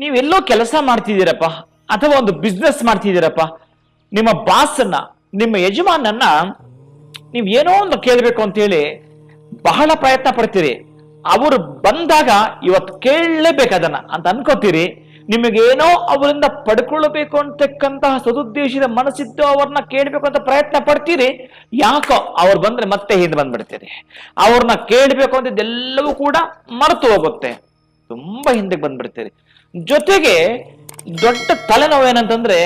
ನೀವೆಲ್ಲೋ ಕೆಲಸ ಮಾಡ್ತಿದ್ದೀರಪ್ಪ, ಅಥವಾ ಒಂದು ಬಿಸ್ನೆಸ್ ಮಾಡ್ತಿದ್ದೀರಪ್ಪ, ನಿಮ್ಮ ಬಾಸನ್ನ ನಿಮ್ಮ ಯಜಮಾನನ್ನ ನೀವು ಏನೋ ಒಂದು ಕೇಳಬೇಕು ಅಂತೇಳಿ ಬಹಳ ಪ್ರಯತ್ನ ಪಡ್ತೀರಿ. ಅವರು ಬಂದಾಗ ಇವತ್ತು ಕೇಳಲೇಬೇಕು ಅದನ್ನ ಅಂತ ಅನ್ಕೋತೀರಿ. ನಿಮಗೇನೋ ಅವರಿಂದ ಪಡ್ಕೊಳ್ಬೇಕು ಅಂತಕ್ಕಂತಹ ಸದುದ್ದೇಶದ ಮನಸ್ಸಿದ್ದು ಅವ್ರನ್ನ ಕೇಳಬೇಕು ಅಂತ ಪ್ರಯತ್ನ ಪಡ್ತೀರಿ. ಯಾಕೋ ಅವ್ರು ಬಂದ್ರೆ ಮತ್ತೆ ಹಿಂದೆ ಬಂದ್ಬಿಡ್ತೀರಿ. ಅವ್ರನ್ನ ಕೇಳಬೇಕು ಅಂತಿದ್ದೆಲ್ಲವೂ ಕೂಡ ಮರೆತು ಹೋಗುತ್ತೆ. ತುಂಬಾ ಹಿಂದಕ್ಕೆ ಬಂದ್ಬಿಡ್ತೀರಿ. ಜೊತೆಗೆ ದೊಡ್ಡ ತಲೆನೋವು ಏನಂತಂದ್ರೆ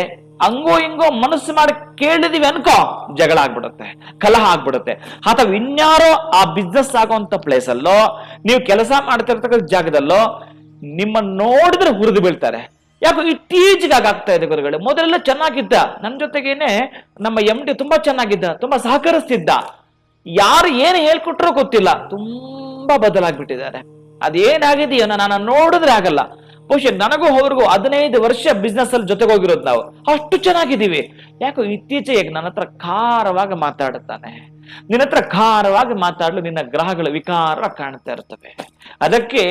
ಹಂಗೋ ಹಿಂಗೋ ಮನಸ್ಸು ಮಾಡಿ ಕೇಳಿದೀವಿ ಅನ್ಕೋ, ಜಗಳ ಆಗ್ಬಿಡುತ್ತೆ, ಕಲಹ ಆಗ್ಬಿಡುತ್ತೆ. ಅಥವಾ ಇನ್ಯಾರೋ ಆ ಬಿಸ್ನೆಸ್ ಆಗುವಂತ ಪ್ಲೇಸ್ ಅಲ್ಲೋ, ನೀವು ಕೆಲಸ ಮಾಡ್ತಿರ್ತಕ್ಕ ಜಾಗದಲ್ಲೋ ನಿಮ್ಮ ನೋಡಿದ್ರೆ ಹುರಿದು ಬೀಳ್ತಾರೆ. ಯಾಕೋ ಇತ್ತೀಚೆಗೆ ಆಗ್ತಾ ಇದೆ ಗುರುಗಳು, ಮೊದಲೆಲ್ಲ ಚೆನ್ನಾಗಿದ್ದ. ನನ್ನ ಜೊತೆಗೇನೆ ನಮ್ಮ ಎಂ ಡಿ ತುಂಬಾ ಚೆನ್ನಾಗಿದ್ದ, ತುಂಬಾ ಸಹಕರಿಸ್ತಿದ್ದ. ಯಾರು ಏನು ಹೇಳ್ಕೊಟ್ರೋ ಗೊತ್ತಿಲ್ಲ, ತುಂಬಾ ಬದಲಾಗ್ಬಿಟ್ಟಿದ್ದಾರೆ. ಅದೇನಾಗಿದೆಯೋ ನಾನು ನೋಡಿದ್ರೆ ಆಗಲ್ಲ. ಬಹುಶಃ ನನಗೂ ಅವ್ರಿಗೂ ಹದಿನೈದು ವರ್ಷ ಬಿಸ್ನೆಸ್ ಅಲ್ಲಿ ಜೊತೆಗೆ ಹೋಗಿರೋದು ನಾವು. ಅಷ್ಟು ಚೆನ್ನಾಗಿದ್ದೀವಿ. ಯಾಕೋ ಇತ್ತೀಚೆಗೆ ನನ್ನ ಹತ್ರ ಖಾರವಾಗಿ ಮಾತಾಡುತ್ತಾನೆ. ನಿನ್ನ ಹತ್ರ ಖಾರವಾಗಿ ಮಾತಾಡಲು ನಿನ್ನ ಗ್ರಹಗಳ ವಿಕಾರ ಕಾಣ್ತಾ ಇರ್ತವೆ. ಅದಕ್ಕೆ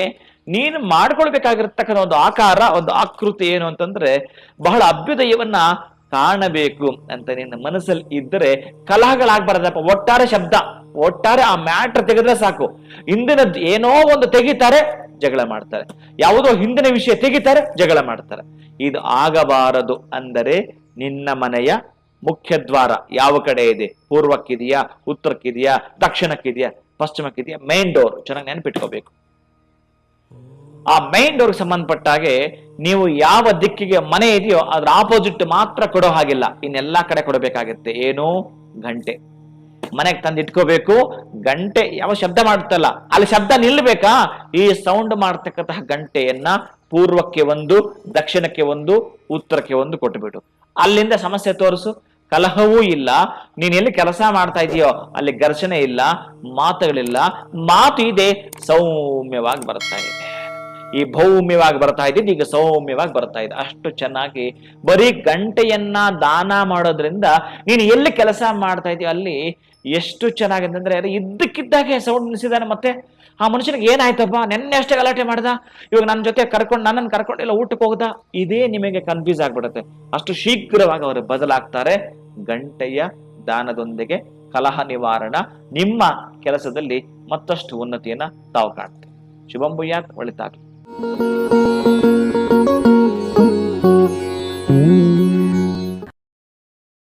ನೀನು ಮಾಡ್ಕೊಳ್ಬೇಕಾಗಿರ್ತಕ್ಕಂಥ ಒಂದು ಆಕಾರ, ಒಂದು ಆಕೃತಿ ಏನು ಅಂತಂದ್ರೆ ಬಹಳ ಅಭ್ಯುದಯವನ್ನ ಕಾಣಬೇಕು ಅಂತ ನಿನ್ನ ಮನಸ್ಸಲ್ಲಿ ಇದ್ದರೆ ಕಲಹಗಳಾಗ್ಬಾರ್ದಪ್ಪ. ಒಟ್ಟಾರೆ ಶಬ್ದ. ಒಟ್ಟಾರೆ ಆ ಮ್ಯಾಟ್ರ್ ತೆಗೆದ್ರೆ ಸಾಕು. ಹಿಂದಿನ ಏನೋ ಒಂದು ತೆಗಿತಾರೆ, ಜಗಳ ಮಾಡ್ತಾರೆ. ಯಾವುದೋ ಹಿಂದಿನ ವಿಷಯ ತೆಗಿತಾರೆ, ಜಗಳ ಮಾಡ್ತಾರೆ. ಇದು ಆಗಬಾರದು ಅಂದರೆ ನಿನ್ನ ಮನೆಯ ಮುಖ್ಯ ದ್ವಾರ ಯಾವ ಕಡೆ ಇದೆ? ಪೂರ್ವಕ್ಕಿದೆಯಾ, ಉತ್ತರಕ್ಕಿದೆಯಾ, ದಕ್ಷಿಣಕ್ಕಿದೆಯಾ, ಪಶ್ಚಿಮಕ್ಕಿದೆಯಾ? ಮೈನ್ ಡೋರ್ ಚೆನ್ನಾಗಿ ನೆನಪಿಟ್ಕೋಬೇಕು. ಆ ಮೈನ್ ಡೋರ್ಗೆ ಸಂಬಂಧಪಟ್ಟ ಹಾಗೆ ನೀವು ಯಾವ ದಿಕ್ಕಿಗೆ ಮನೆ ಇದೆಯೋ ಅದ್ರ ಆಪೋಸಿಟ್ ಮಾತ್ರ ಕೊಡೋ ಹಾಗಿಲ್ಲ. ಇನ್ನೆಲ್ಲಾ ಕಡೆ ಕೊಡಬೇಕಾಗತ್ತೆ. ಏನು ಗಂಟೆ. ಮನೆಗೆ ತಂದು ಇಟ್ಕೋಬೇಕು ಗಂಟೆ, ಯಾವ ಶಬ್ದ ಮಾಡುತ್ತಲ್ಲ, ಅಲ್ಲಿ ಶಬ್ದ ನಿಲ್ಬೇಕಾ? ಈ ಸೌಂಡ್ ಮಾಡ್ತಕ್ಕಂತಹ ಗಂಟೆಯನ್ನ ಪೂರ್ವಕ್ಕೆ ಒಂದು, ದಕ್ಷಿಣಕ್ಕೆ ಒಂದು, ಉತ್ತರಕ್ಕೆ ಒಂದು ಕೊಟ್ಟುಬಿಡು ಅಲ್ಲಿಂದ ಸಮಸ್ಯೆ ತೋರಿಸು. ಕಲಹವೂ ಇಲ್ಲ. ನೀನ್ ಎಲ್ಲಿ ಕೆಲಸ ಮಾಡ್ತಾ ಇದೆಯೋ, ಅಲ್ಲಿ ಘರ್ಷಣೆ ಇಲ್ಲ, ಮಾತುಗಳಿಲ್ಲ. ಮಾತು ಇದೆ, ಸೌಮ್ಯವಾಗಿ ಬರ್ತಾ ಇದೆ. ಈ ಭೌಮ್ಯವಾಗಿ ಬರ್ತಾ ಇದ್ದಿದ್ದು ಈಗ ಸೌಮ್ಯವಾಗಿ ಬರ್ತಾ ಇದೆ. ಅಷ್ಟು ಚೆನ್ನಾಗಿ ಬರೀ ಗಂಟೆಯನ್ನ ದಾನ ಮಾಡೋದ್ರಿಂದ ನೀನು ಎಲ್ಲಿ ಕೆಲಸ ಮಾಡ್ತಾ ಇದೀಯ ಅಲ್ಲಿ ಎಷ್ಟು ಚೆನ್ನಾಗಿದೆ ಅಂತಂದ್ರೆ ಅದು ಇದ್ದಕ್ಕಿದ್ದಾಗೆ ಸೌಂಡ್ ನಿಲ್ಸಿದಾನೆ ಮತ್ತೆ ಆ ಮನುಷ್ಯನಿಗೆ ಏನಾಯ್ತಪ್ಪ? ನೆನ್ನೆ ಅಷ್ಟೇ ಗಲಾಟೆ ಮಾಡ್ದ? ಇವಾಗ ನನ್ನ ಜೊತೆ ಕರ್ಕೊಂಡು ನನ್ನನ್ನು ಕರ್ಕೊಂಡು ಇಲ್ಲ ಊಟಕ್ಕೆ ಹೋಗ್ದ? ಇದೇ ನಿಮಗೆ ಕನ್ಫ್ಯೂಸ್ ಆಗ್ಬಿಡುತ್ತೆ. ಅಷ್ಟು ಶೀಘ್ರವಾಗಿ ಅವರು ಬದಲಾಗ್ತಾರೆ. ಗಂಟೆಯ ದಾನದೊಂದಿಗೆ ಕಲಹ ನಿವಾರಣ ನಿಮ್ಮ ಕೆಲಸದಲ್ಲಿ ಮತ್ತಷ್ಟು ಉನ್ನತಿಯನ್ನ ತಾವು ಕಾಣ್ತೀವಿ ಶುಭಂ ಒಳಿತಾಗ್ಲಿ Música